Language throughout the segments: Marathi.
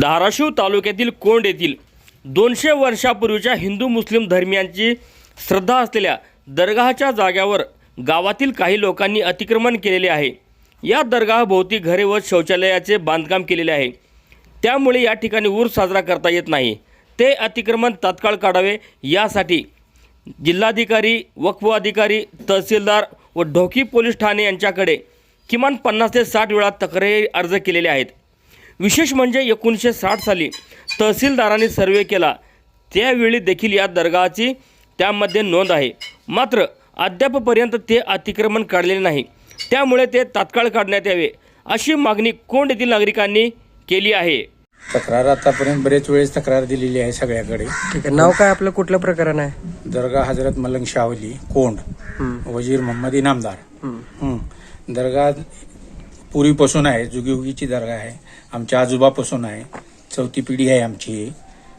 धाराशिव तालुक्यातील कोंड येथील दोनशे वर्षापूर्वीच्या हिंदू मुस्लिम धर्मियांची श्रद्धा असलेल्या दर्गाच्या जाग्यावर गावातील काही लोकांनी अतिक्रमण केलेले आहे. या दर्गाभोवती घरे व शौचालयाचे बांधकाम केलेले आहे. त्यामुळे या ठिकाणी ऊर साजरा करता येत नाही. ते अतिक्रमण तात्काळ काढावे यासाठी जिल्हाधिकारी वक्फ अधिकारी तहसीलदार व ढोकी पोलीस ठाणे यांच्याकडे किमान पन्नास ते साठ वेळा तक्रारी अर्ज केलेले आहेत. विशेष म्हणजे एकोणीसशे साठ साली तहसीलदारांनी सर्वे केला. त्यावेळी देखील या दर्गाची त्यामध्ये नोंद आहे. मात्र अद्यापपर्यंत ते अतिक्रमण काढलेले नाही. त्यामुळे ते तात्काळ काढण्यात यावे अशी मागणी कोंड येथील नागरिकांनी केली आहे. तक्रार आतापर्यंत बरेच वेळेस तक्रार दिलेली आहे सगळ्याकडे. ठीक आहे. नाव काय आपलं? कुठलं प्रकरण आहे? दर्गा हजरत मलंग शावली कोंड. वजीर मोहम्मद इनामदार. दर्गा पूर्वीपासून आहे जुगीयुगीची दर्गा आहे आमच्या आजोबापासून आहे चौथी पिढी आहे आमची.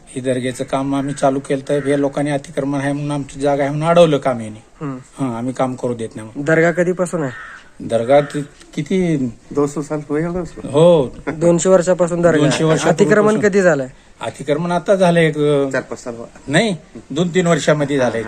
ही दर्ग्याचं काम आम्ही चालू केलं तर या लोकांनी अतिक्रमण आहे म्हणून आमची जागा आहे म्हणून अडवलं काम याने. हं, आम्ही काम करू देत नाही म्हणून. दर्गा कधीपासून आहे? दर्गा ति- किती? दो सौ साल हुए होंगे उसको हो. दोनशे वर्षापासून दर्गा दोनशे आहे. वर्षापूर्वीपासून. अतिक्रमण कधी झालंय? अतिक्रमण आता झालं एक चार पाच साल. हुआ नाही दोन तीन वर्षामध्ये झालंय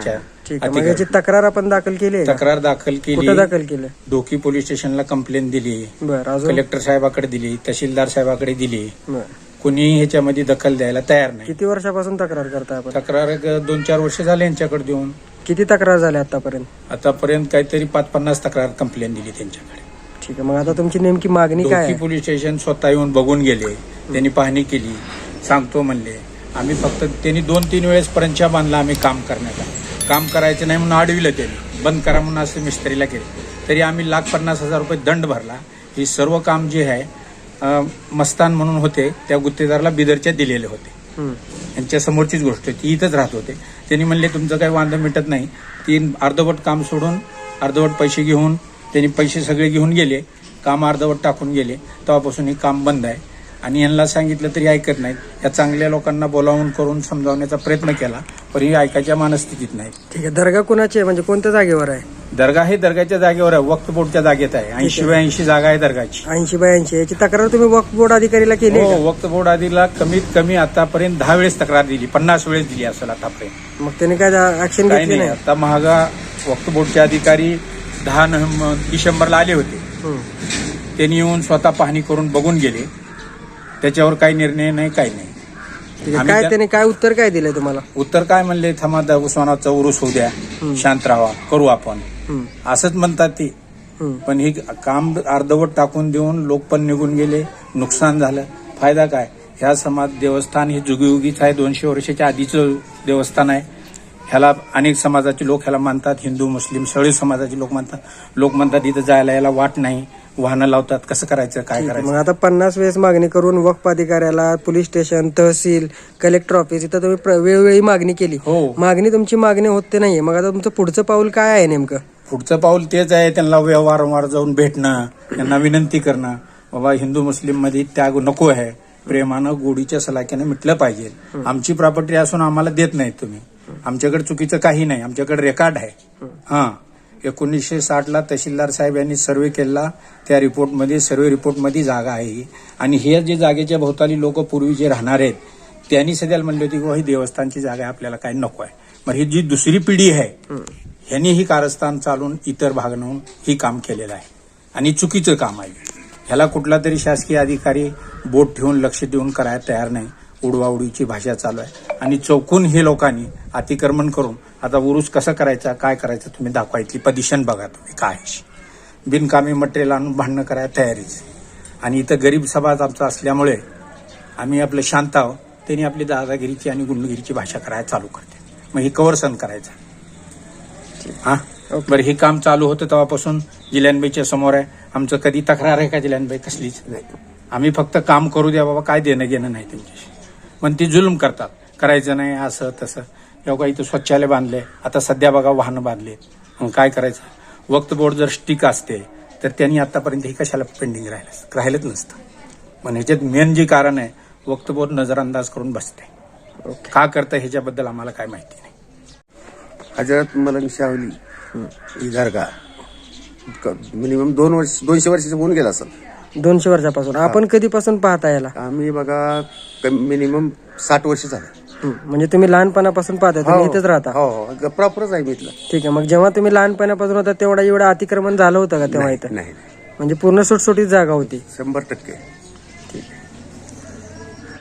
ठीक आहे. मग अतिक्रमण याची तक्रार आपण दाखल केली आहे का? तक्रार दाखल केली? दाखल केलं? डोकी पोलीस स्टेशनला कंप्लेंट दिली. बरं अजून? कलेक्टर साहेबाकडे दिली तहसीलदार साहेबाकडे दिली. बरं. कुणी ह्याच्यामध्ये दखल द्यायला तयार नाही. किती वर्षापासून तक्रार करताय आपण? तक्रार एक दोन चार वर्ष झाले यांच्याकडे देऊन. किती तक्रार झाल्या आतापर्यंत? आतापर्यंत काहीतरी पाच पन्नास तक्रार कंप्लेंट दिली त्यांच्याकडे. ठीक आहे. मग आता तुमची नेमकी मागणी काय डोकी आहे? पोलीस स्टेशन स्वतः येऊन बघून गेले. त्यांनी पाहणी केली. सांगतो म्हणले आम्ही फक्त त्यांनी दोन तीन वेळेस परंच्या बांधला आम्ही काम करण्याचा काम करायचं नाही म्हणून अडविलं त्यांनी बंद करा म्हणून असं मिस्त्रीला केलं. तरी आम्ही लाख पन्नास हजार रुपये दंड भरला. हे सर्व काम जे आहे मस्तान म्हणून होते त्या गुत्तेदाराला बिदरच्या दिलेले होते. यांच्या समोरचीच गोष्ट आहे. ती इथंच राहत होते. त्यांनी म्हणले तुमचं काही वांदा मिटत नाही. ती अर्धवट काम सोडून अर्धवट पैसे घेऊन त्यांनी पैसे सगळे घेऊन गेले. काम अर्धवट टाकून गेले. तेव्हापासून हे काम बंद आहे. आणि यांना सांगितलं तरी ऐकत नाहीत. या चांगल्या लोकांना बोलावून करून समजावण्याचा प्रयत्न केला. पण ही ऐकायच्या मानस्थितीत नाही. ठीक आहे. दर्गा कोणाची आहे? म्हणजे कोणत्या जागेवर आहे? दर्गा हे दर्गाच्या जागेवर आहे. वक्त बोर्डच्या जागेत आहे. ऐंशी ऐंशी जागा आहे दर्गाची. ऐंशी बाय ऐंशी याची तक्रार तुम्ही वक्फ बोर्ड अधिकारीला केली आहे हो वक्त बोर्ड आधीला कमीत कमी आतापर्यंत दहा वेळेस तक्रार दिली. पन्नास वेळेस दिली असेल आतापर्यंत? मग त्याने काय ऍक्शन काही घेतली नाही. नाही? आता महागा वक्फ बोर्डचे अधिकारी दहा नोव्हेंबर डिसेंबरला आले होते. हम्म. त्यांनी येऊन स्वतः पाहणी करून बघून गेले. त्याच्यावर काही निर्णय नाही काही नाही. ठीक आहे. आम्ही काय त्या- त्याने काय उत्तर काय दिलंय तुम्हाला? उत्तर काय म्हणले थांबा दा- उस्मानाचा उरूस होऊ द्या. शांत राहा. करू आपण. हम्म. असंच म्हणतात ते. हम्म. पण हे काम अर्धवट टाकून देऊन लोक पण निघून गेले. नुकसान झालं. फायदा काय? ह्या समाज देवस्थान हे जुगीयुगीच आहे. दोनशे वर्षाच्या आधीचं देवस्थान आहे. ह्याला अनेक समाजाचे लोक ह्याला मानतात. हिंदू मुस्लिम सगळे समाजाचे लोक मानतात. लोक म्हणतात इथं जायला याला वाट नाही. वाहनं लावतात. कसं करायचं? काय. करायचं? मग आता पन्नास वेळेस मागणी करून वक्फ अधिकाऱ्याला पोलीस स्टेशन तहसील कलेक्टर ऑफिस इथं तुम्ही प्र- वेळोवेळी मागणी केली. हो. मागणी तुमची मागणी होते नाहीये. मग आता तुमचं पुढचं पाऊल काय आहे नेमकं? पुढचं पाऊल तेच आहे. त्यांना वारंवार जाऊन भेटणं त्यांना विनंती करणं. बाबा हिंदू मुस्लिममध्ये त्याग नको आहे. प्रेमानं गोडीच्या सलाख्यानं मिटलं पाहिजे. आमची प्रॉपर्टी असून आम्हाला देत नाहीत तुम्ही. आमच्याकडे चुकीचं काही नाही. आमच्याकडे रेकॉर्ड आहे. हा. एकोणीसशे साठला तहसीलदार साहेब यांनी सर्वे केला. त्या रिपोर्टमध्ये सर्वे रिपोर्टमध्ये जागा आहे ही. आणि हे जे जागेच्या भोवताली लोक पूर्वी जे राहणार आहेत त्यांनी सध्या म्हणले होते की ही देवस्थानची जागा आहे आपल्याला काही नको आहे. मग ही जी दुसरी पिढी आहे ह्यांनी ही कारस्थान चालून इतर भाग नेऊन ही काम केलेलं आहे. आणि चुकीचं काम आहे. ह्याला कुठला तरी शासकीय अधिकारी बोट ठेवून लक्ष देऊन करायला तयार नाही. उडवाउडीची भाषा चालू आहे. आणि चौकून हे लोकांनी अतिक्रमण करून आता उरूस कसं करायचा काय करायचं तुम्ही दाखवा. इथली पोझिशन बघा तुम्ही काय आहे. बिनकामी मटेरियल आणून भांडणं करायला तयारीच आणि इथं गरीब समाज आमचा असल्यामुळे आम्ही आपलं शांत आहोत. त्यांनी आपली दादागिरीची आणि गुंडगिरीची भाषा करायला चालू करते. मग हे कवर सण करायचं. हा? बरं हे काम चालू होतं तेव्हापासून जिल्ह्यांबाईच्या समोर आहे. आमचं कधी तक्रार आहे का जिल्ह्यांबाई? कसलीच? नाही. आम्ही फक्त काम करू द्या बाबा काय देणं घेणं नाही त्यांच्याशी. पण ती जुलूम करतात. करायचं नाही असं तसं. एवढा इथं स्वच्छालय बांधले आता सध्या बघा वाहनं बांधले. मग काय करायचं? वक्त बोर्ड जर स्टिक असते तर त्यांनी आतापर्यंत हे कशाला पेंडिंग राहिलं राहिलंच नसतं. पण ह्याच्यात मेन जे कारण आहे वक्त बोर्ड नजरअंदाज करून बसते. का करतं ह्याच्याबद्दल आम्हाला काय माहिती नाही. हजरत मलंग शावली ही दर्गा मिनिमम दोन वर्ष दोनशे वर्षाचं होऊन गेला असेल. दोनशे वर्षापासून. आपण कधीपासून पाहता याला? आम्ही बघा मिनिमम साठ वर्ष झाले. हं, म्हणजे तुम्ही लहानपणापासून पाहता तुम्ही इथेच राहता. हो हो प्रॉपरच आहे मी इथलं. ठीक आहे मग जेव्हा तुम्ही लहानपणापासून होता तेवढा एवढं अतिक्रमण झालं होतं का तेव्हा इथं? नाही. म्हणजे पूर्ण सुटसुटीत जागा होती. शंभर टक्के.